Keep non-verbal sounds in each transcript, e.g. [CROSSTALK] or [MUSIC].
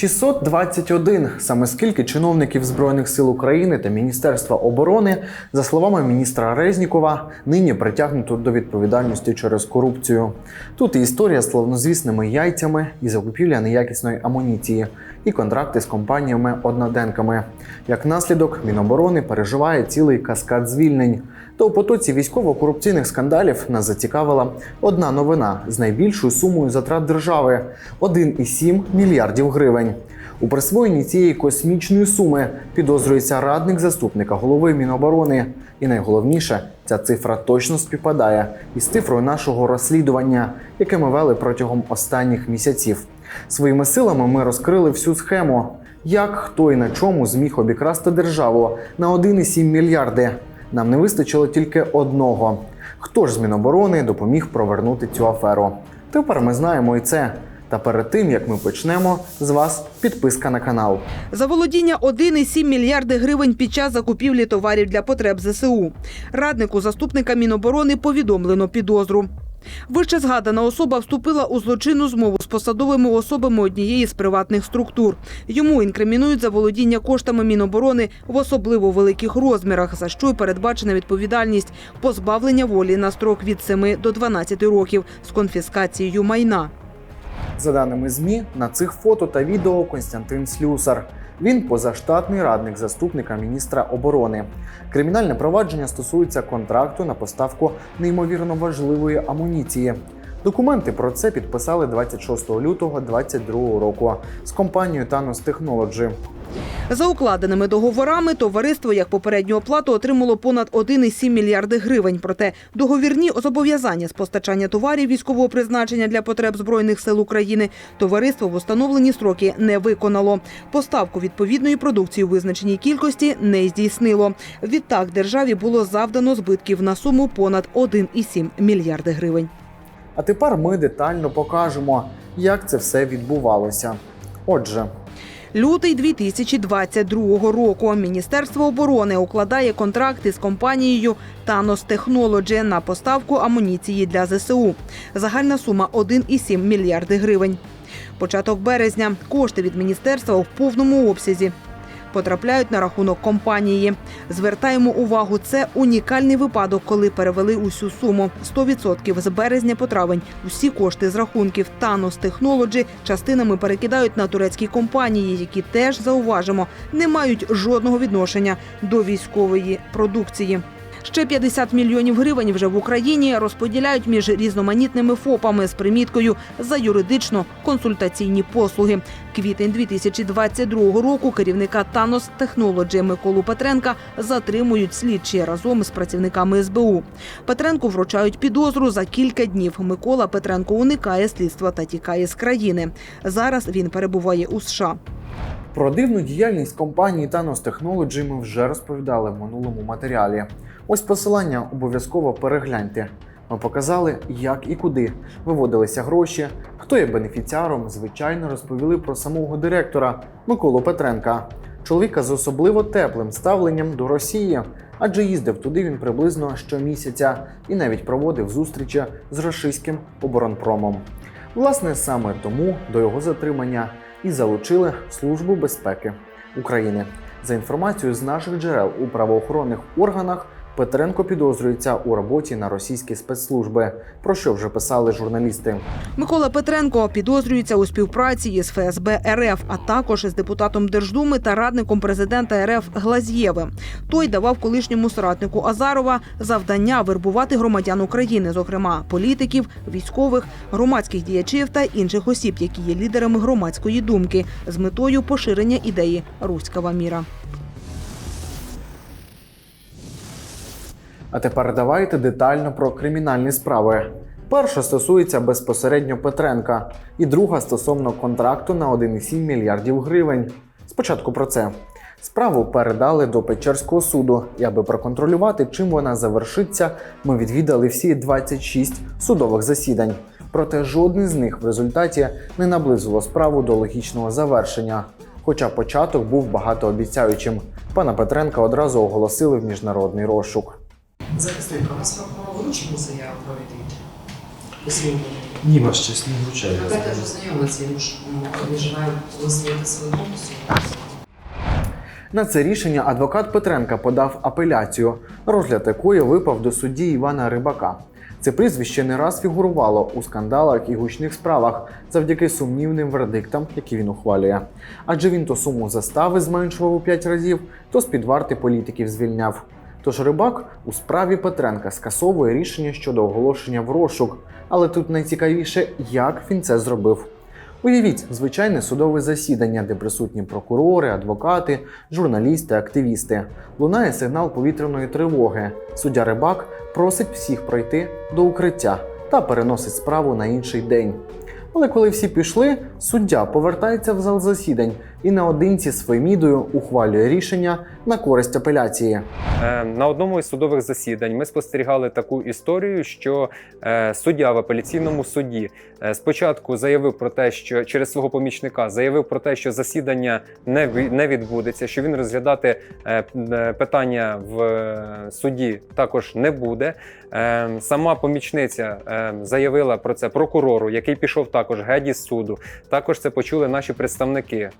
621. Саме скільки чиновників Збройних сил України та Міністерства оборони, за словами міністра Резнікова, нині притягнуто до відповідальності через корупцію. Тут і історія з славнозвісними яйцями, і закупівля неякісної амуніції, і контракти з компаніями одноденками. Як наслідок, Міноборони переживає цілий каскад звільнень. Та у потоці військово-корупційних скандалів нас зацікавила одна новина з найбільшою сумою затрат держави 1,7 мільярдів гривень. У присвоєнні цієї космічної суми підозрюється радник заступника голови Міноборони. І найголовніше, ця цифра точно співпадає із цифрою нашого розслідування, яке ми вели протягом останніх місяців. Своїми силами ми розкрили всю схему, як хто і на чому зміг обікрасти державу на 1,7 мільярди. Нам не вистачило тільки одного. Хто ж з Міноборони допоміг провернути цю аферу? Тепер ми знаємо і це. Та перед тим як ми почнемо, з вас підписка на канал. За володіння 1,7 мільярди гривень під час закупівлі товарів для потреб ЗСУ. Раднику заступника Міноборони повідомлено підозру. Вище згадана особа вступила у злочинну змову з посадовими особами однієї з приватних структур. Йому інкримінують за володіння коштами Міноборони в особливо великих розмірах, за що й передбачена відповідальність позбавлення волі на строк від 7 до 12 років з конфіскацією майна. За даними ЗМІ, на цих фото та відео Константин Слюсар. Він позаштатний радник заступника міністра оборони. Кримінальне провадження стосується контракту на поставку неймовірно важливої амуніції. Документи про це підписали 26 лютого 2022 року з компанією Thanos Technology. За укладеними договорами товариство як попередню оплату отримало понад 1,7 мільярди гривень. Проте договірні зобов'язання з постачання товарів військового призначення для потреб збройних сил України товариство в установлені строки не виконало. Поставку відповідної продукції у визначеній кількості не здійснило. Відтак державі було завдано збитків на суму понад 1,7 мільярди гривень. А тепер ми детально покажемо, як це все відбувалося. Отже, Лютий 2022 року Міністерство оборони укладає контракти з компанією Thanos Technology на поставку амуніції для ЗСУ. Загальна сума 1,7 мільярди гривень. Початок березня кошти від міністерства в повному обсязі потрапляють на рахунок компанії. Звертаємо увагу, це унікальний випадок, коли перевели усю суму 100% з березня по травень. Усі кошти з рахунків Thanos Technology частинами перекидають на турецькі компанії, які теж зауважимо не мають жодного відношення до військової продукції. Ще 50 мільйонів гривень вже в Україні розподіляють між різноманітними ФОПами з приміткою за юридично-консультаційні послуги. Квітень 2022 року керівника Thanos Technology Миколу Петренка затримують слідчі разом з працівниками СБУ. Петренку вручають підозру за кілька днів. Микола Петренко уникає слідства та тікає з країни. Зараз він перебуває у США. Про дивну діяльність компанії Thanos Technology ми вже розповідали в минулому матеріалі. Ось посилання обов'язково перегляньте. Ми показали, як і куди виводилися гроші, хто є бенефіціаром. Звичайно, розповіли про самого директора Миколу Петренка, чоловіка з особливо теплим ставленням до Росії, адже їздив туди він приблизно щомісяця і навіть проводив зустрічі з російським оборонпромом. Власне, саме тому до його затримання і залучили Службу безпеки України. За інформацією з наших джерел у правоохоронних органах, Петренко підозрюється у роботі на російські спецслужби, про що вже писали журналісти. Микола Петренко підозрюється у співпраці із ФСБ РФ, а також з депутатом Держдуми та радником президента РФ Глазєвим. Той давав колишньому соратнику Азарова завдання вербувати громадян України, зокрема політиків, військових, громадських діячів та інших осіб, які є лідерами громадської думки, з метою поширення ідеї руського міра. А тепер давайте детально про кримінальні справи. Перша стосується безпосередньо Петренка, і друга стосовно контракту на 1,7 мільярдів гривень. Спочатку про це. Справу передали до Печерського суду, і аби проконтролювати, чим вона завершиться, ми відвідали всі 26 судових засідань. Проте жодне з них в результаті не наблизило справу до логічного завершення. Хоча початок був багатообіцяючим. Пана Петренка одразу оголосили в міжнародний розшук. Захисник, у вас вручили заяву про відвід? Ні, ваш честь не вручаю. Давайте вже знайомитися, ми ж м, виживаємо висловити свою думку. На це рішення адвокат Петренка подав апеляцію, розгляд якої випав до судді Івана Рибака. Це прізвище не раз фігурувало у скандалах і гучних справах завдяки сумнівним вердиктам, які він ухвалює. Адже він то суму застави зменшував у 5 разів, то з-під варти політиків звільняв. Тож рибак у справі Петренка скасовує рішення щодо оголошення в розшук. Але тут найцікавіше, як він це зробив. Уявіть звичайне судове засідання, де присутні прокурори, адвокати, журналісти, активісти. Лунає сигнал повітряної тривоги. Суддя Рибак просить всіх пройти до укриття та переносить справу на інший день. Але коли всі пішли, суддя повертається в зал засідань і наодинці з Фемідою ухвалює рішення на користь апеляції. Е, На одному із судових засідань ми спостерігали таку історію, що е, суддя в апеляційному суді е, спочатку заявив про те, що через свого помічника заявив про те, що засідання не відбудеться, що він розглядати питання в суді також не буде. Сама помічниця заявила про це прокурору, який пішов також геть із суду. Також це почули наші представники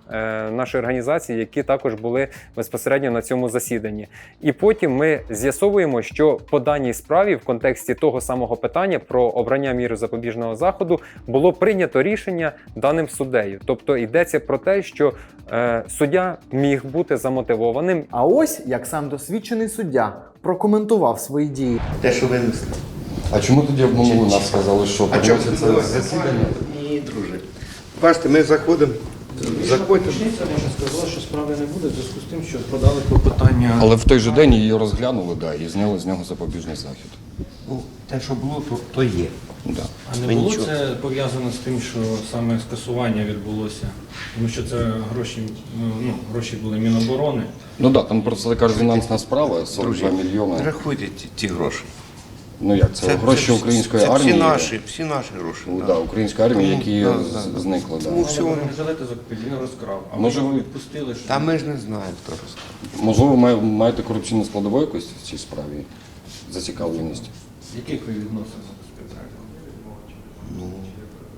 нашої організації, які також були безпосередньо на цьому засіданні. І потім ми з'ясовуємо, що по даній справі в контексті того самого питання про обрання міри запобіжного заходу було прийнято рішення даним суддею. Тобто йдеться про те, що е, суддя міг бути замотивованим А ось як сам досвідчений суддя прокоментував свої дії. Те, що винесли. А чому тоді обманули нас? Сказали, що А чому давай, засідання? Ні, друже. Бачите, ми заходимо. Заходьте. Вона сказала, що справи не буде в зв'язку з тим, що подали клопотання. Але в той же день її розглянули, да, і зняли з нього запобіжний захід. Ну, те, що було, то, то є. Да. А не Ми було нічого. це пов'язано з тим, що саме скасування відбулося? Тому що це гроші, ну, гроші були Міноборони. Ну так, да, там просто така резонансна справа, 42 мільйони. Рахуйте ті, ті гроші. Ну як, це, гроші української це армії. Всі наші, всі наші гроші. Ну, да. да, української армії, Тому, які да, з- да. зникли. Да. Тому всього. Але бронежилети закупили, він розкрав. А Може, ви- відпустили, що Та ми ж не знаємо, хто розказав. Можливо, має- маєте корупційну складову якусь в цій справі? Зацікавленість. яких ви відносинах з Петренком?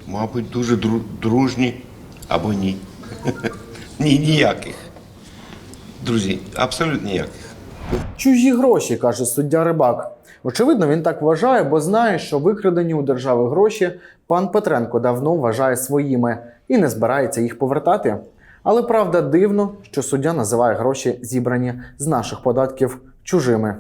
Мабуть, дуже дру- дружні або ні. [LAUGHS] ні, ніяких. Друзі, абсолютно ніяких. Чужі гроші, каже суддя Рибак. Очевидно, він так вважає, бо знає, що викрадені у держави гроші пан Петренко давно вважає своїми і не збирається їх повертати. Але правда дивно, що суддя називає гроші, зібрані з наших податків, чужими.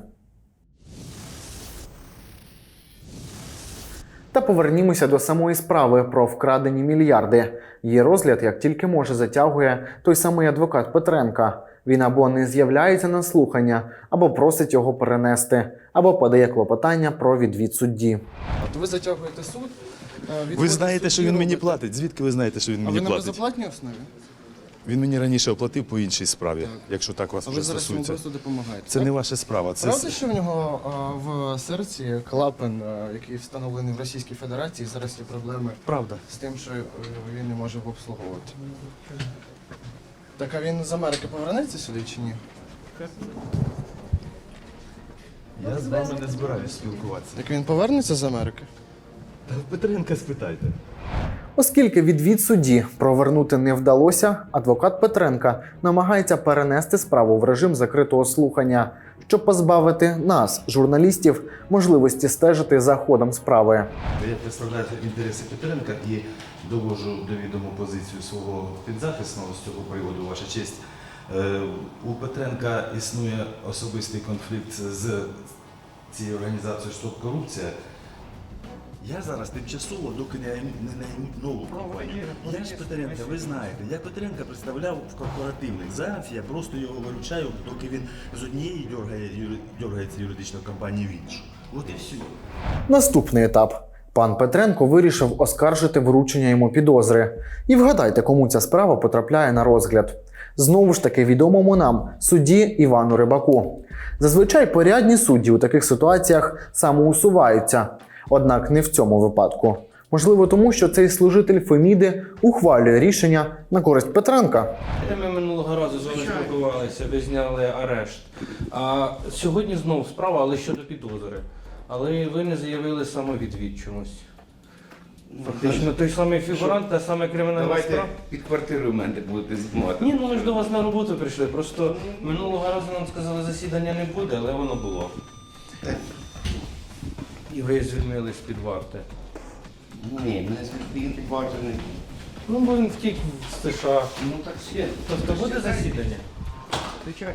Та повернімося до самої справи про вкрадені мільярди. Її розгляд як тільки може затягує той самий адвокат Петренка. Він або не з'являється на слухання, або просить його перенести, або подає клопотання про відвід судді. От ви затягуєте суд. е, Ви знаєте, що він мені платить. Звідки ви знаєте, що він А ви на безоплатній основі? Він мені раніше оплатив по іншій справі, якщо так вас А вже ви зараз йому просто допомагаєте. Це так? не ваша справа. Це Правда, що в нього а, в серці клапан, а, який встановлений в Російській Федерації, зараз є проблеми правда. з тим, що е, він не може обслуговувати. Так а він з Америки повернеться сюди чи ні? Я з вами не збираюся спілкуватися. Так він повернеться з Америки? Та в Петренка спитайте. Оскільки відвід судді провернути не вдалося, адвокат Петренка намагається перенести справу в режим закритого слухання, щоб позбавити нас, журналістів, можливості стежити за ходом справи. Я представляю інтереси Петренка і довожу до відому позицію свого підзахисного з цього приводу, ваша честь. Е, У Петренка існує особистий конфлікт з цією організацією «Стоп корупція. Я зараз тимчасово, доки не, не наймуть нову компанію. Я ж Петренка, ви знаєте, я Петренка представляв в корпоративних. Зараз я просто його виручаю, доки він з однієї дергає, дергається юридичної компанії в іншу. От і все. Наступний етап. Пан Петренко вирішив оскаржити вручення йому підозри. І вгадайте, кому ця справа потрапляє на розгляд. Знову ж таки відомому нам судді Івану Рибаку. Зазвичай порядні судді у таких ситуаціях самоусуваються, однак не в цьому випадку. Можливо, тому що цей служитель Феміди ухвалює рішення на користь Петренка. Ми минулого разу з вами спілкувалися, ви зняли арешт. А сьогодні знов справа, але щодо підозри. Але ви не заявили самовідвід чомусь. Фактично той самий фігурант, та саме кримінальна Давайте справа. під квартирою в мене будете знімати. Ні, ну ми ж до вас на роботу прийшли. Просто минулого разу нам сказали, засідання не буде, але воно було. І ви звільнились під варти. Ні, мене звідти бачив не. Ну, бо він втік з США. Ну так ще. Тобто буде засідання? Звичайно.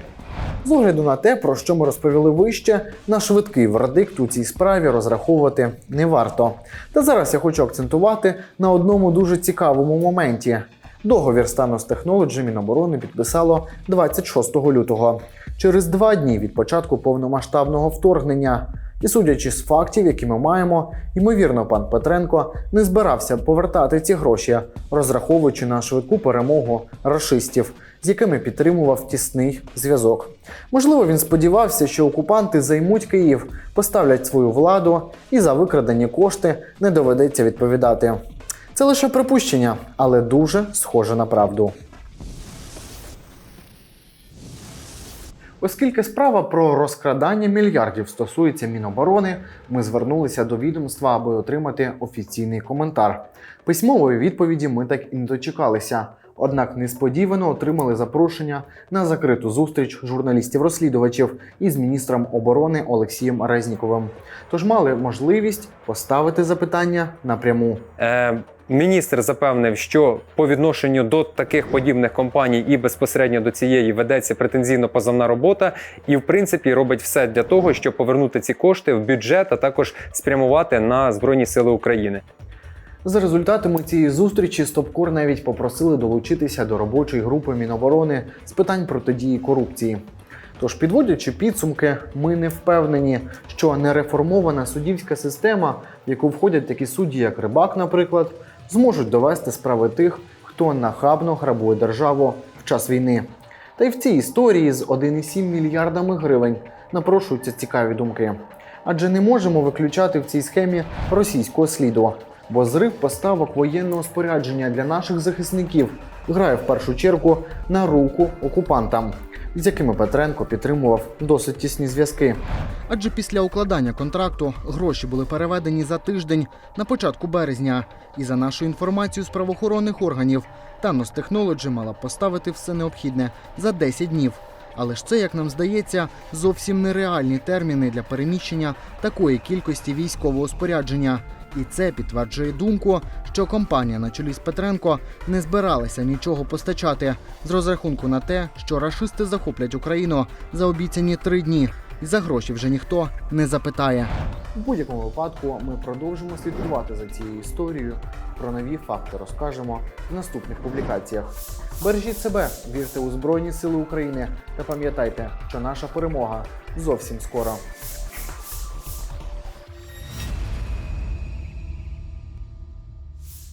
З огляду на те, про що ми розповіли вище, на швидкий вердикт у цій справі розраховувати не варто. Та зараз я хочу акцентувати на одному дуже цікавому моменті. Договір стану з Technology Міноборони підписало 26 лютого, через два дні від початку повномасштабного вторгнення. І судячи з фактів, які ми маємо, ймовірно, пан Петренко не збирався повертати ці гроші, розраховуючи на швидку перемогу рашистів, з якими підтримував тісний зв'язок. Можливо, він сподівався, що окупанти займуть Київ, поставлять свою владу і за викрадені кошти не доведеться відповідати. Це лише припущення, але дуже схоже на правду. Оскільки справа про розкрадання мільярдів стосується Міноборони, ми звернулися до відомства, аби отримати офіційний коментар. Письмової відповіді ми так і не дочекалися. Однак несподівано отримали запрошення на закриту зустріч журналістів-розслідувачів із міністром оборони Олексієм Резніковим. Тож мали можливість поставити запитання напряму. Е, міністр запевнив, що по відношенню до таких подібних компаній і безпосередньо до цієї ведеться претензійно позовна робота, і в принципі робить все для того, щоб повернути ці кошти в бюджет, а також спрямувати на Збройні Сили України. За результатами цієї зустрічі Стопкор навіть попросили долучитися до робочої групи Міноборони з питань протидії корупції. Тож, підводячи підсумки, ми не впевнені, що нереформована суддівська система, в яку входять такі судді, як Рибак, наприклад, зможуть довести справи тих, хто нахабно грабує державу в час війни. Та й в цій історії з 1,7 мільярдами гривень напрошуються цікаві думки. Адже не можемо виключати в цій схемі російського сліду, бо зрив поставок воєнного спорядження для наших захисників грає в першу чергу на руку окупантам, з якими Петренко підтримував досить тісні зв'язки. Адже після укладання контракту гроші були переведені за тиждень на початку березня. І за нашою інформацією з правоохоронних органів, Thanos Technology мала поставити все необхідне за 10 днів. Але ж це, як нам здається, зовсім нереальні терміни для переміщення такої кількості військового спорядження. І це підтверджує думку, що компанія на чолі з Петренко не збиралася нічого постачати з розрахунку на те, що рашисти захоплять Україну за обіцяні три дні, і за гроші вже ніхто не запитає. У будь-якому випадку ми продовжимо слідкувати за цією історією. Про нові факти розкажемо в наступних публікаціях. Бережіть себе, вірте у Збройні Сили України та пам'ятайте, що наша перемога зовсім скоро.